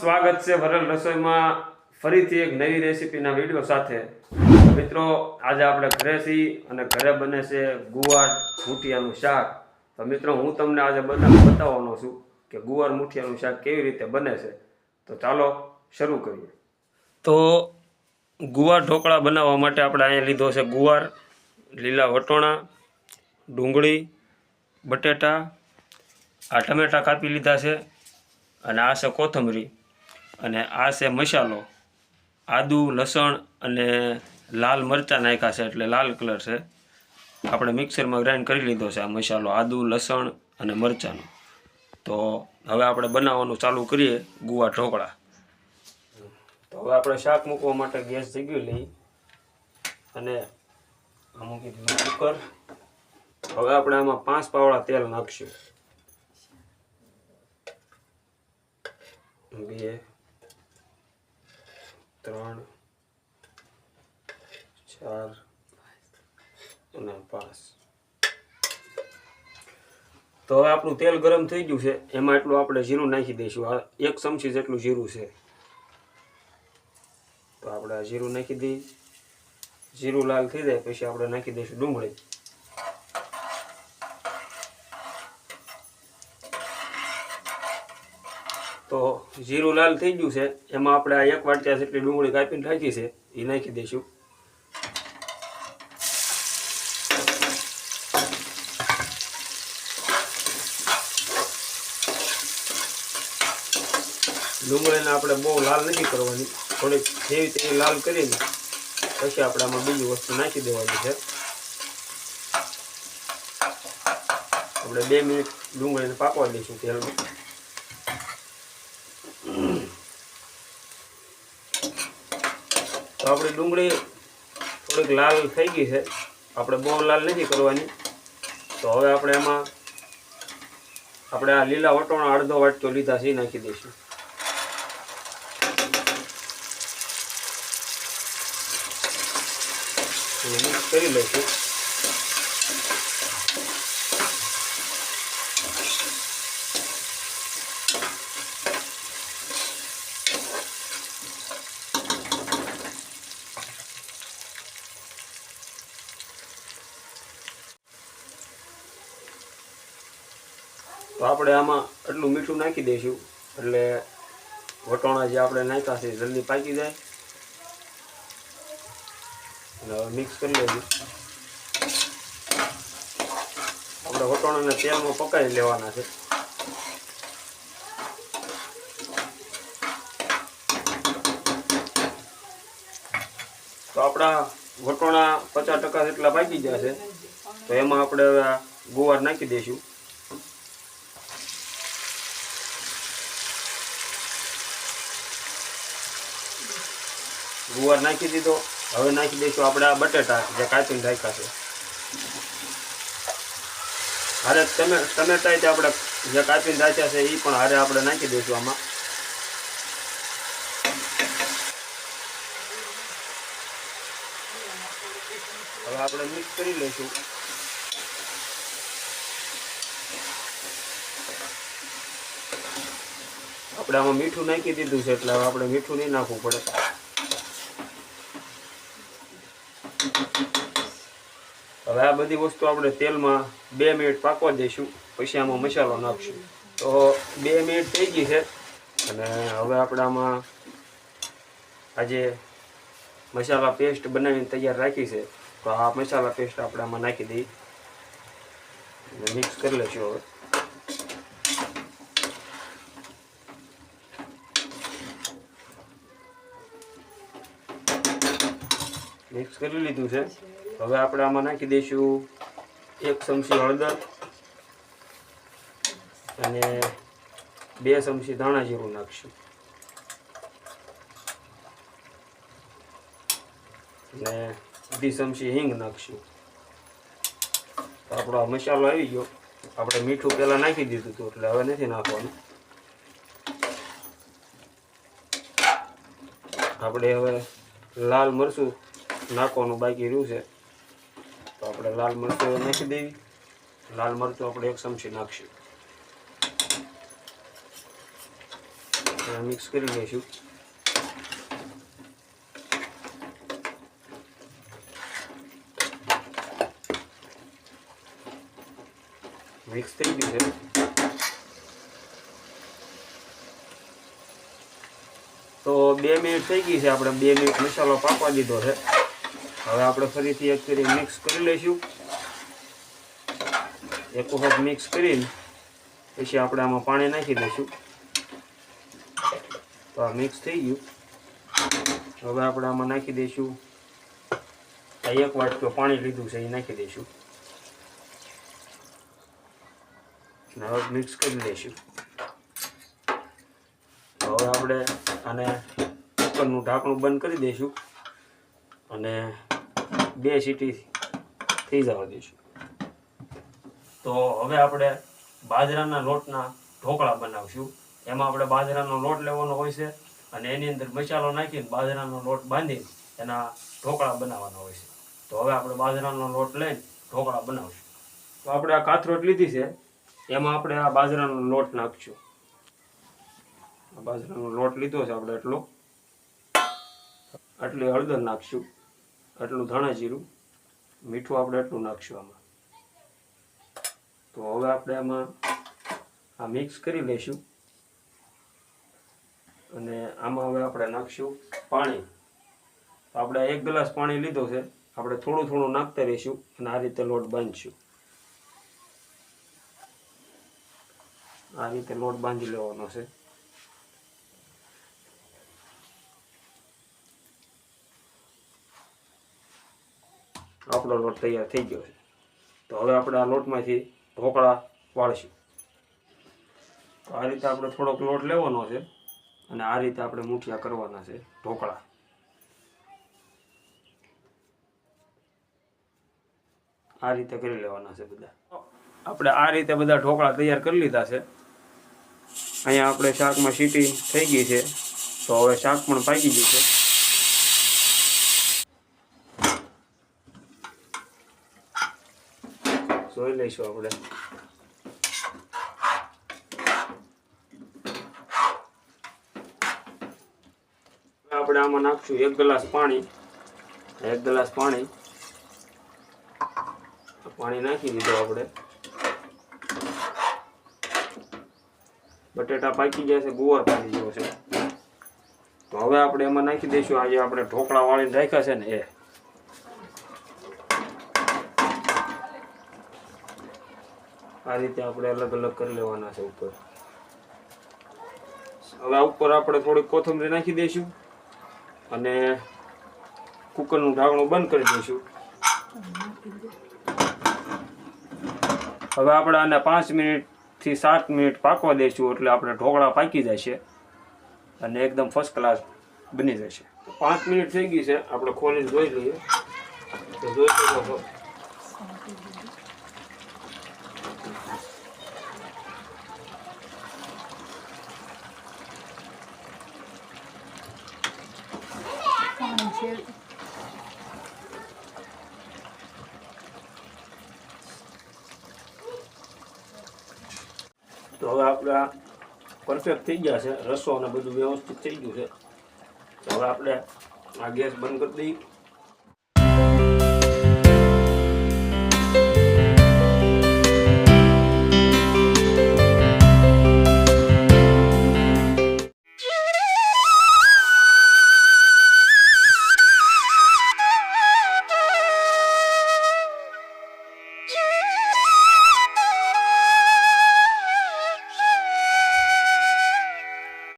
સ્વાગત છે વરલ રસોઈમાં ફરીથી એક નવી રેસીપીના વીડિયો સાથે. મિત્રો, આજે આપણે ઘરે છીએ અને ઘરે બને છે ગુવાર મૂઠિયાનું શાક. તો મિત્રો, હું તમને આજે બધા બતાવવાનો છું કે ગુવાર મૂઠિયાનું શાક કેવી રીતે બને છે. તો ચાલો શરૂ કરીએ. તો ગુવાર ઢોકળા બનાવવા માટે આપણે અહીંયા લીધો છે ગુવાર, લીલા વટોણા, ડુંગળી, બટેટા, આ ટમેટા કાપી લીધા છે અને આ છે કોથમરી. અને આ છે મસાલો. આદુ, લસણ અને લાલ મરચાં નાખ્યા છે એટલે લાલ કલર છે. આપણે મિક્સરમાં ગ્રાઇન્ડ કરી લીધો છે આ મસાલો, આદુ, લસણ અને મરચાંનો. તો હવે આપણે બનાવવાનું ચાલુ કરીએ ગુવા ઢોકળા. તો હવે આપણે શાક મૂકવા માટે ગેસ જગ્યું લઈ. અને મૂકી દીધું કુકર હવે આપણે આમાં પાંચ પાવડા તેલ નાખશું. બે ત્રણ, ચાર અને પાંચ. તો હવે આપણું તેલ ગરમ થઈ ગયું છે. એમાં એટલું આપણે જીરું નાખી દઈશું. આ એક ચમચી જેટલું જીરું છે. તો આપણે આ જીરું નાખી દઈએ. જીરું લાલ થઈ જાય, પછી આપણે નાખી દઈશું ડુંગળી. તો જીરું લાલ થઈ ગયું છે. એમાં આપણે આ એક વાટકા જેટલી ડુંગળી કાપીને રાખી છે. એ નાખી દઈશું. ડુંગળીને આપણે બહુ લાલ નથી કરવાની. થોડીક જેવી તેવી લાલ કરીને પછી આપણે આમાં બીજી વસ્તુ નાખી દેવાની છે. આપણે બે મિનિટ ડુંગળીને પાકવા દઈશું તેલમાં. આપણી ડુંગળી થોડીક લાલ થઈ ગઈ છે. આપણે બહુ લાલ નથી કરવાની. તો હવે આપણે એમાં આપણે આ લીલા વટોણા અડધો વાટકો લીધા છે નાખી દઈશું. મિક્સ કરી લઈશું. તો આપણે આમાં એટલું મીઠું નાખી દઈશું. એટલે વટોણા જે આપણે નાખ્યા છે જલ્દી પાકી જાય. અને હવે મિક્સ કરી લઈશું આપણે વટોણાને તેલમાં પકાવી લેવાના છે. તો આપણા વટોણા પચાસ ટકા જેટલા પાકી ગયા છે. તો એમાં આપણે હવે ગુવાર નાખી દઈશું. ગુવાર નાખી દીધો. હવે નાખી દઈશું આપણે આ બટેટા જે કાચીને રાખ્યા છે. હારે તમે ટમેટા તે આપણે જે કાચીને રાખ્યા છે એ પણ હારે આપણે નાખી દઈશું આમાં. હવે આપણે મિક્સ કરી લઈશું. આપણે આમાં મીઠું નાખી દીધું છે એટલે હવે આપણે મીઠું નહીં નાખવું પડે. હવે આ બધી વસ્તુ આપણે તેલમાં બે મિનિટ પાકવા દઈશું. પછી આમાં મસાલો નાખશું. તો બે મિનિટ થઈ ગઈ છે. અને હવે આપણે આમાં આજે મસાલા પેસ્ટ બનાવીને તૈયાર રાખી છે. તો આ મસાલા પેસ્ટ આપણે આમાં નાખી દઈએ. અને મિક્સ કરી લઈશું હવે. મિક્સ કરી લીધું છે. હવે આપણે આમાં નાખી દઈશું એક ચમચી હળદર અને બે ચમચી ધાણા જીરું નાખશું. અને અઢી ચમચી હિંગ નાખશું. આપણો મસાલો આવી ગયો. આપણે મીઠું પહેલાં નાખી દીધું હતું, એટલે હવે નથી નાખવાનું. આપણે હવે લાલ મરચું નાખવાનું બાકી રહ્યું છે. તો આપણે લાલ મરચું નાખી દેવી. લાલ મરચું આપણે એક ચમચી નાખશું. મિક્સ કરી લઈશું. મિક્સ થઈ ગયું છે. તો બે મિનિટ થઈ ગઈ છે, આપણે બે મિનિટ મસાલો પાકવા દીધો છે. હવે આપણે ફરીથી એક કરી મિક્સ કરી લઈશું. એક વખત મિક્સ કરીને પછી આપણે આમાં પાણી નાખી દઈશું. તો આ મિક્સ થઈ ગયું. હવે આપણે આમાં નાખી દઈશું. આ એક વાટકો પાણી લીધું છે, એ નાખી દઈશું. હવે મિક્સ કરી દઈશું હવે આપણે આને કુકરનું ઢાંકણું બંધ કરી દઈશું. અને બે સીટી થઈ જવા દઈશું. તો હવે આપણે બાજરાના લોટના ઢોકળા બનાવશું. એમાં આપણે બાજરાનો લોટ લેવાનો હોય છે અને એની અંદર મસાલો નાખીને બાજરાનો લોટ બાંધીને એના ઢોકળા બનાવવાના હોય છે. તો હવે આપણે બાજરાનો લોટ લઈને ઢોકળા બનાવશું. તો આપણે આ કાથરોટ લીધી છે. એમાં આપણે આ બાજરાનો લોટ નાખશું. બાજરાનો લોટ લીધો છે આપણે એટલો આટલી હળદર નાખશું. આટલું ધાણા જીરું, મીઠું આપણે એટલું નાખશું આમાં. તો હવે આપણે આમાં આ મિક્સ કરી લઈશું. અને આમાં હવે આપણે નાખશું પાણી. તો આપણે એક ગ્લાસ પાણી લીધો છે. આપણે થોડું થોડું નાખતા રહીશું અને આ રીતે લોટ બાંધશું. આ રીતે લોટ બાંધી લેવાનો છે. આપણો લોટ તૈયાર થઈ ગયો છે. તો હવે આપણે આ લોટમાંથી ઢોકળા વાળશું. તો આ રીતે આપણે થોડોક લોટ લેવાનો છે અને આ રીતે આપણે મુઠિયા કરવાના છે ઢોકળા. આ રીતે કરી લેવાના છે બધા. આપણે આ રીતે બધા ઢોકળા તૈયાર કરી લીધા છે. અહીંયા આપણે શાકમાં સીટી થઈ ગઈ છે. તો હવે શાક પણ પાકી ગયું છે જોઈ લઈશું આપણે. આપણે આમાં નાખશું એક ગ્લાસ પાણી. એક ગ્લાસ પાણી. પાણી નાખી દીધું આપણે. બટેટા પાકી ગયા છે, ગુવાર પાકી ગયો છે. તો હવે આપણે એમાં નાખી દઈશું. આજે આપણે ઢોકળા વાળીને રાખ્યા છે ને એ. આ રીતે આપણે અલગ અલગ કરી લેવાના છે ઉપર. હવે આ ઉપર આપણે થોડીક કોથમરી નાખી દઈશું અને કુકરનું ઢાંકણું બંધ કરી દઈશું. હવે આપણે આને પાંચ મિનિટથી સાત મિનિટ પાકવા દઈશું એટલે આપણે ઢોકળા પાકી જશે અને એકદમ ફર્સ્ટ ક્લાસ બની જશે. પાંચ મિનિટ થઈ ગઈ છે, આપણે ખોલીને જોઈ લઈએ. જોઈ શકો છો. તો હવે આપણા પરફેક્ટ થઈ ગયા છે. રસો અને બધું વ્યવસ્થિત થઈ ગયું છે. હવે આપણે આ ગેસ બંધ કરી